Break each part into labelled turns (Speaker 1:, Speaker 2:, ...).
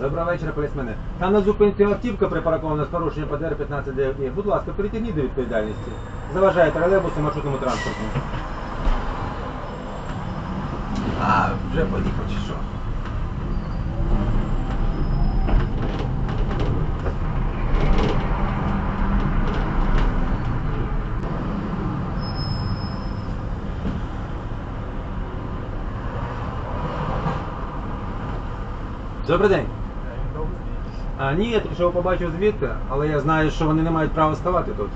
Speaker 1: Доброго вечора, полісмени. Там на зупинці автівка припаркована з порушенням ПДР 15 Будь ласка, притягніть до відповідальності. Заважає тролейбусу маршрутному транспорту. А, вже поїхав чи що? Добрий день. А, ні, я тільки що побачив звідти, але я знаю, що вони не мають права ставати тут.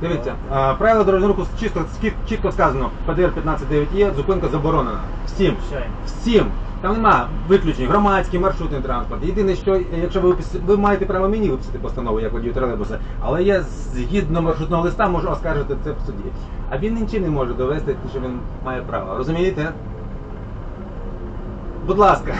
Speaker 1: Дивіться, а, правила дорожнього руху чітко, чітко сказано, ПДР 15.9 є, зупинка заборонена. Всім. Всім. Там нема виключень, громадський, маршрутний транспорт. Єдине, що якщо ви випис- ви маєте право мені виписати постанову, як водію тролейбуса, але я згідно маршрутного листа можу оскаржити це в суді. А він нічим не може довести, що він має право. Розумієте? Будь ласка.